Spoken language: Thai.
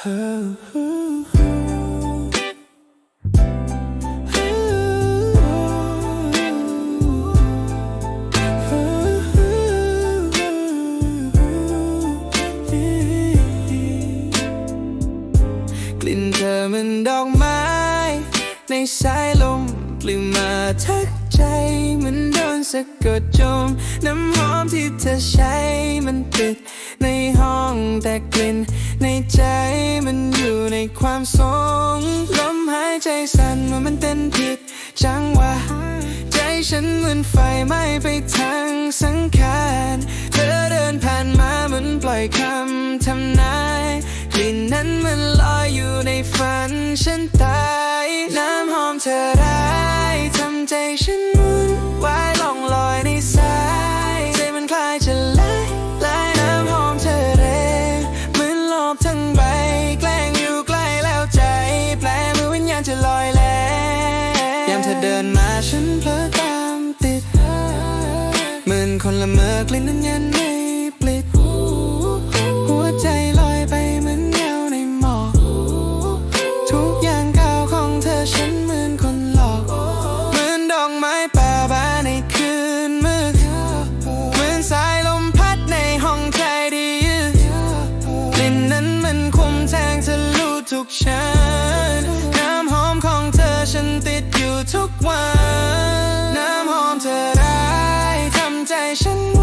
กลิ่นเธอมันดอกไม้ ในสายลมกลิ่นมาทักใจเหมันโดนสะกดจม น้ำหอมที่เธอใช้มันติดในห้องแต่กลิ่น ในใจมันอยู่ในความทรงลมหายใจสั่นเมื่อมันเต้นผิดจังหวะใจฉันเหมือนไฟไหม้ไปทางสังขารเธอเดินผ่านมาเหมือนปล่อยคำทำนายกลิ่นนั้นมันลอยอยู่ในฝันฉันตาย น้ำหอมเธอได้ทำใจฉัน เดินมาฉันเพลอตามติดเหมือนคนละเมอกลิ่นนั้นยันไม่ปลิดหัวใจลอยไปเหมือนเงาในหมอกทุกอย่างก้าวของเธอฉันเหมือนคนหลอก เหมือนดอกไม้ป่าบานในคืนมืดเหมือนสายลมพัดในห้องใจดียืดกลิ่นนั้นมันคมแทงทะลุทุกชั้น ด